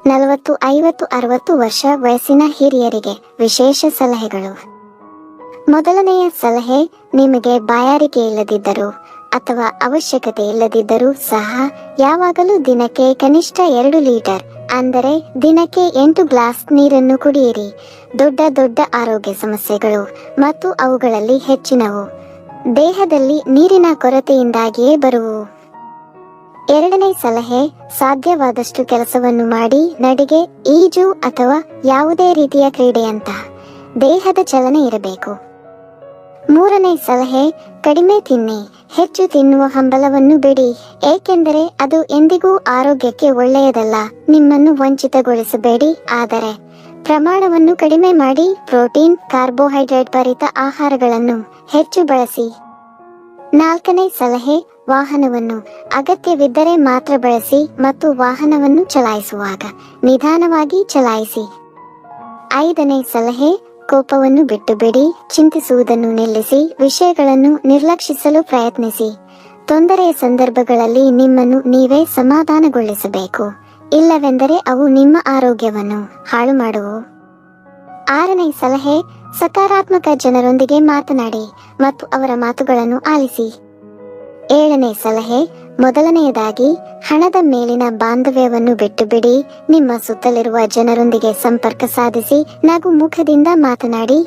ನಲವತ್ತು, ಐವತ್ತು, ಅರವತ್ತು ವರ್ಷ ವಯಸ್ಸಿನ ಹಿರಿಯರಿಗೆ ವಿಶೇಷ ಸಲಹೆಗಳು. ಮೊದಲನೆಯ ಸಲಹೆ, ನಿಮಗೆ ಬಾಯಾರಿಕೆ ಇಲ್ಲದಿದ್ದರೂ ಅಥವಾ ಅವಶ್ಯಕತೆ ಇಲ್ಲದಿದ್ದರೂ ಸಹ ಯಾವಾಗಲೂ ದಿನಕ್ಕೆ ಕನಿಷ್ಠ ಎರಡು ಲೀಟರ್, ಅಂದರೆ ದಿನಕ್ಕೆ ಎಂಟು ಗ್ಲಾಸ್ ನೀರನ್ನು ಕುಡಿಯಿರಿ. ದೊಡ್ಡ ದೊಡ್ಡ ಆರೋಗ್ಯ ಸಮಸ್ಯೆಗಳು ಮತ್ತು ಅವುಗಳಲ್ಲಿ ಹೆಚ್ಚಿನವು. ದೇಹದಲ್ಲಿ ನೀರಿನ ಕೊರತೆಯಿಂದಾಗಿಯೇ ಬರುವು. ಎರಡನೇ ಸಲಹೆ ಸಾಧ್ಯವಾದಷ್ಟು ಕೆಲಸವನ್ನು ಮಾಡಿ ನಡಿಗೆ ಈಜು ಅಥವಾ ಯಾವುದೇ ರೀತಿಯ ಕ್ರೀಡೆಯಂತಹ ದೇಹದ ಚಲನೆ ಇರಬೇಕು. ಮೂರನೇ ಸಲಹೆ ಕಡಿಮೆ ತಿನ್ನಿ, ಹೆಚ್ಚು ತಿನ್ನುವ ಹಂಬಲವನ್ನು ಬಿಡಿ, ಏಕೆಂದರೆ ಅದು ಎಂದಿಗೂ ಆರೋಗ್ಯಕ್ಕೆ ಒಳ್ಳೆಯದಲ್ಲ, ನಿಮ್ಮನ್ನು ವಂಚಿತಗೊಳಿಸಬೇಡಿ, ಆದರೆ ಪ್ರಮಾಣವನ್ನು ಕಡಿಮೆ ಮಾಡಿ ಪ್ರೋಟೀನ್, ಕಾರ್ಬೋಹೈಡ್ರೇಟ್ ಭರಿತ ಆಹಾರಗಳನ್ನು ಹೆಚ್ಚು ಬಳಸಿ. ನಾಲ್ಕನೇ ಸಲಹೆ, ವಾಹನವನ್ನು ಅಗತ್ಯವಿದ್ದರೆ ಮಾತ್ರ ಬಳಸಿ ಮತ್ತು ವಾಹನವನ್ನು ಚಲಾಯಿಸುವಾಗ ನಿಧಾನವಾಗಿ ಚಲಾಯಿಸಿ. ಐದನೇ ಸಲಹೆ, ಕೋಪವನ್ನು ಬಿಟ್ಟುಬಿಡಿ, ಚಿಂತಿಸುವುದನ್ನು ನಿಲ್ಲಿಸಿ, ವಿಷಯಗಳನ್ನು ನಿರ್ಲಕ್ಷಿಸಲು ಪ್ರಯತ್ನಿಸಿ. ತೊಂದರೆಯ ಸಂದರ್ಭಗಳಲ್ಲಿ ನಿಮ್ಮನ್ನು ನೀವೇ ಸಮಾಧಾನಗೊಳಿಸಬೇಕು. ಇಲ್ಲವೆಂದರೆ ಅವು ನಿಮ್ಮ ಆರೋಗ್ಯವನ್ನು ಹಾಳು ಮಾಡುವು ಆರನೇ ಸಲಹೆ, ಸಕಾರಾತ್ಮಕ ಜನರೊಂದಿಗೆ ಮಾತನಾಡಿ ಮತ್ತು ಅವರ ಮಾತುಗಳನ್ನು ಆಲಿಸಿ. ಏಳನೇ ಸಲಹೆ, ಮೊದಲನೆಯದಾಗಿ, ಹಣದ ಮೇಲಿನ ಬಾಂಧವ್ಯವನ್ನು ಬಿಟ್ಟು ಬಿಡಿ ನಿಮ್ಮ ಸುತ್ತಲಿರುವ ಜನರೊಂದಿಗೆ ಸಂಪರ್ಕ ಸಾಧಿಸಿ, ನಗು ಮುಖದಿಂದ ಮಾತನಾಡಿ.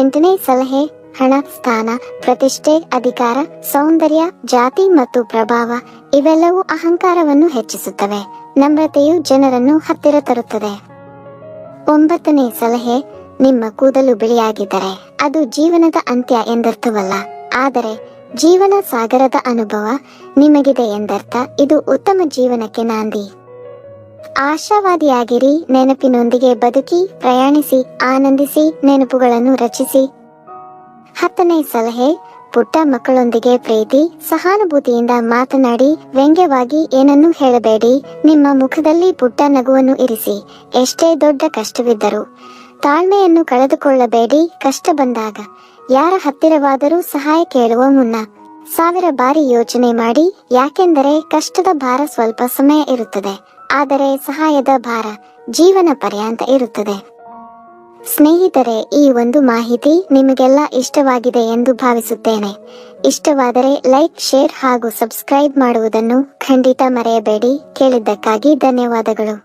ಎಂಟನೇ ಸಲಹೆ, ಹಣ, ಸ್ಥಾನ, ಪ್ರತಿಷ್ಠೆ, ಅಧಿಕಾರ, ಸೌಂದರ್ಯ, ಜಾತಿ ಮತ್ತು ಪ್ರಭಾವ, ಇವೆಲ್ಲವೂ ಅಹಂಕಾರವನ್ನು ಹೆಚ್ಚಿಸುತ್ತವೆ. ನಮ್ರತೆಯು ಜನರನ್ನು ಹತ್ತಿರ ತರುತ್ತದೆ. ಒಂಬತ್ತನೇ ಸಲಹೆ ನಿಮ್ಮ ಕೂದಲು ಬಿಳಿಯಾಗಿದ್ದರೆ ಅದು ಜೀವನದ ಅಂತ್ಯ ಎಂದರ್ಥವಲ್ಲ. ಆದರೆ ಜೀವನ ಸಾಗರದ ಅನುಭವ ನಿಮಗಿದೆ ಎಂದರ್ಥ, ಇದು ಉತ್ತಮ ಜೀವನಕ್ಕೆ ನಾಂದಿ. ಆಶಾವಾದಿಯಾಗಿರಿ, ನೆನಪಿನೊಂದಿಗೆ ಬದುಕಿ, ಪ್ರಯಾಣಿಸಿ, ಆನಂದಿಸಿ, ನೆನಪುಗಳನ್ನು ರಚಿಸಿ. ಹತ್ತನೇ ಸಲಹೆ ಪುಟ್ಟ ಮಕ್ಕಳೊಂದಿಗೆ ಪ್ರೀತಿ, ಸಹಾನುಭೂತಿಯಿಂದ ಮಾತನಾಡಿ, ವ್ಯಂಗ್ಯವಾಗಿ ಏನನ್ನೂ ಹೇಳಬೇಡಿ. ನಿಮ್ಮ ಮುಖದಲ್ಲಿ ಪುಟ್ಟ ನಗುವನ್ನು ಇರಿಸಿ. ಎಷ್ಟೇ ದೊಡ್ಡ ಕಷ್ಟವಿದ್ದರೂ ತಾಳ್ಮೆಯನ್ನು ಕಳೆದುಕೊಳ್ಳಬೇಡಿ. ಕಷ್ಟ ಬಂದಾಗ ಯಾರ ಹತ್ತಿರವಾದರೂ ಸಹಾಯ ಕೇಳುವ ಮುನ್ನ ಸಾವಿರ ಬಾರಿ ಯೋಚನೆ ಮಾಡಿ. ಯಾಕೆಂದರೆ ಕಷ್ಟದ ಭಾರ ಸ್ವಲ್ಪ ಸಮಯ ಇರುತ್ತದೆ. ಆದರೆ ಸಹಾಯದ ಭಾರ ಜೀವನ ಪರ್ಯಾಂತ ಇರುತ್ತದೆ. ಸ್ನೇಹಿತರೆ, ಈ ಒಂದು ಮಾಹಿತಿ ನಿಮಗೆಲ್ಲ ಇಷ್ಟವಾಗಿದೆ ಎಂದು ಭಾವಿಸುತ್ತೇನೆ. ಇಷ್ಟವಾದರೆ ಲೈಕ್, ಶೇರ್ ಹಾಗೂ ಸಬ್ಸ್ಕ್ರೈಬ್ ಮಾಡುವುದನ್ನು ಖಂಡಿತ ಮರೆಯಬೇಡಿ. ಕೇಳಿದ್ದಕ್ಕಾಗಿ ಧನ್ಯವಾದಗಳು.